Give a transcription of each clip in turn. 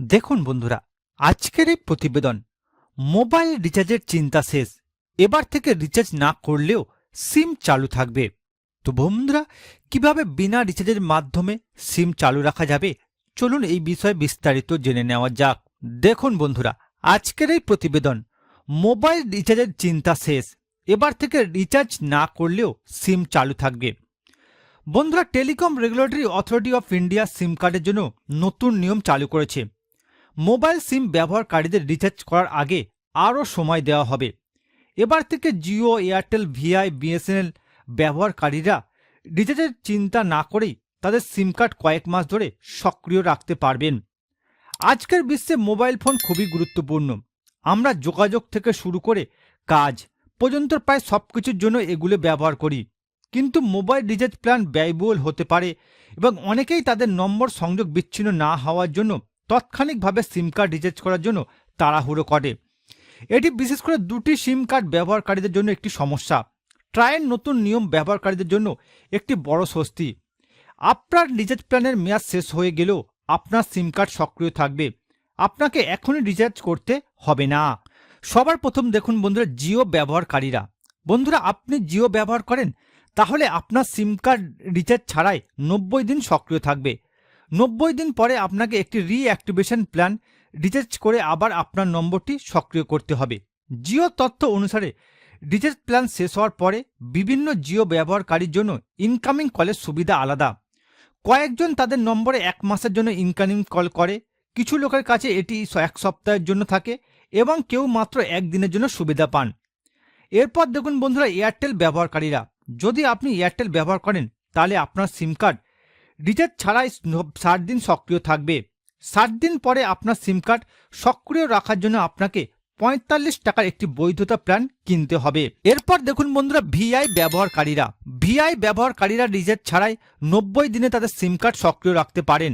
দেখুন বন্ধুরা, আজকের এই প্রতিবেদন মোবাইল রিচার্জের চিন্তা শেষ। এবার থেকে রিচার্জ না করলেও সিম চালু থাকবে। তো বন্ধুরা, কীভাবে বিনা রিচার্জের মাধ্যমে সিম চালু রাখা যাবে? চলুন এই বিষয়ে বিস্তারিত জেনে নেওয়া যাক। দেখুন বন্ধুরা, আজকের এই প্রতিবেদন মোবাইল রিচার্জের চিন্তা শেষ। এবার থেকে রিচার্জ না করলেও সিম চালু থাকবে। বন্ধুরা, telecom regulatory authority of India SIM কার্ডের জন্য নতুন নিয়ম চালু করেছে। মোবাইল সিম ব্যবহারকারীদের রিচার্জ করার আগে আরও সময় দেওয়া হবে। এবার থেকে জিও, এয়ারটেল, ভিআই, বিএসএনএল ব্যবহারকারীরা রিচার্জের চিন্তা না করেই তাদের সিম কার্ড কয়েক মাস ধরে সক্রিয় রাখতে পারবেন। আজকের বিশ্বে মোবাইল ফোন খুবই গুরুত্বপূর্ণ। আমরা যোগাযোগ থেকে শুরু করে কাজ পর্যন্ত প্রায় সব কিছুর জন্য এগুলো ব্যবহার করি। কিন্তু মোবাইল রিচার্জ প্ল্যান ব্যয়বহুল হতে পারে এবং অনেকেই তাদের নম্বর সংযোগ বিচ্ছিন্ন না হওয়ার জন্য তাৎক্ষণিকভাবে সিম কার্ড রিচার্জ করার জন্য তাড়াহুড়ো করে। এটি বিশেষ করে দুটি সিম কার্ড ব্যবহারকারীদের জন্য একটি সমস্যা। ট্রায়ের নতুন নিয়ম ব্যবহারকারীদের জন্য একটি বড় স্বস্তি। আপনার রিচার্জ প্ল্যানের মেয়াদ শেষ হয়ে গেলেও আপনার সিম কার্ড সক্রিয় থাকবে। আপনাকে এখনই রিচার্জ করতে হবে না। সবার প্রথম দেখুন বন্ধুরা জিও ব্যবহারকারীরা। বন্ধুরা আপনি জিও ব্যবহার করেন, তাহলে আপনার সিম কার্ড রিচার্জ ছাড়াই নব্বই দিন সক্রিয় থাকবে। নব্বই দিন পরে আপনাকে একটি রিঅ্যাক্টিভেশন প্ল্যান রিচার্জ করে আবার আপনার নম্বরটি সক্রিয় করতে হবে। জিও তথ্য অনুসারে রিচার্জ প্ল্যান শেষ হওয়ার পরে বিভিন্ন জিও ব্যবহারকারীর জন্য ইনকামিং কলের সুবিধা আলাদা। কয়েকজন তাদের নম্বরে এক মাসের জন্য ইনকামিং কল করে, কিছু লোকের কাছে এটি এক সপ্তাহের জন্য থাকে এবং কেউ মাত্র একদিনের জন্য সুবিধা পান। এরপর দেখুন বন্ধুরা, এয়ারটেল ব্যবহারকারীরা, যদি আপনি এয়ারটেল ব্যবহার করেন, তাহলে আপনার সিম কার্ড রিচার্জ ছাড়াই ষাট দিন সক্রিয় থাকবে। ষাট দিন পরে আপনার সিম কার্ড সক্রিয় রাখার জন্য আপনাকে পঁয়তাল্লিশ টাকার একটি বৈধতা প্ল্যান কিনতে হবে। এরপর দেখুন বন্ধুরা, ভিআই ব্যবহারকারীরা। ভিআই ব্যবহারকারীরা রিচার্জ ছাড়াই নব্বই দিনে তাদের সিম কার্ড সক্রিয় রাখতে পারেন।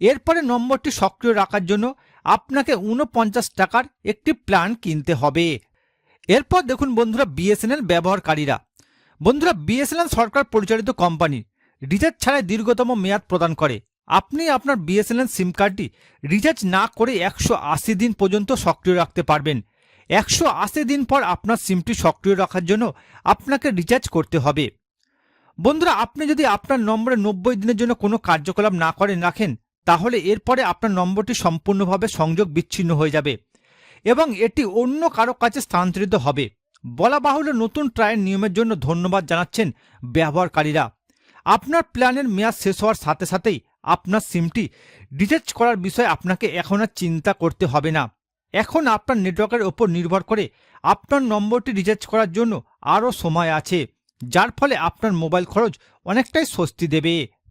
এরপরে নম্বরটি সক্রিয় রাখার জন্য আপনাকে উনপঞ্চাশ টাকার একটি প্ল্যান কিনতে হবে। এরপর দেখুন বন্ধুরা, বিএসএনএল ব্যবহারকারীরা। বন্ধুরা, বিএসএনএল সরকার পরিচালিত কোম্পানি। রিচার্জ ছাড়াই দীর্ঘতম মেয়াদ প্রদান করে। আপনি আপনার বিএসএনএল সিম কার্ডটি রিচার্জ না করে একশো আশি দিন পর্যন্ত সক্রিয় রাখতে পারবেন। একশো আশি দিন পর আপনার সিমটি সক্রিয় রাখার জন্য আপনাকে রিচার্জ করতে হবে। বন্ধুরা, আপনি যদি আপনার নম্বরে নব্বই দিনের জন্য কোনো কার্যকলাপ না করেন রাখেন, তাহলে এরপরে আপনার নম্বরটি সম্পূর্ণভাবে সংযোগ বিচ্ছিন্ন হয়ে যাবে এবং এটি অন্য কারও কাছে স্থানান্তরিত হবে। বলা বাহুল্য নতুন ট্রায়ের নিয়মের জন্য ধন্যবাদ জানাচ্ছেন ব্যবহারকারীরা। আপনার প্ল্যানের মেয়াদ শেষ হওয়ার সাথে সাথেই আপনার সিমটি ডিটেচ করার বিষয়ে আপনাকে এখন আর চিন্তা করতে হবে না। এখন আপনার নেটওয়ার্কের ওপর নির্ভর করে আপনার নম্বরটি রিচার্জ করার জন্য আরও সময় আছে, যার ফলে আপনার মোবাইল খরচ অনেকটাই স্বস্তি দেবে।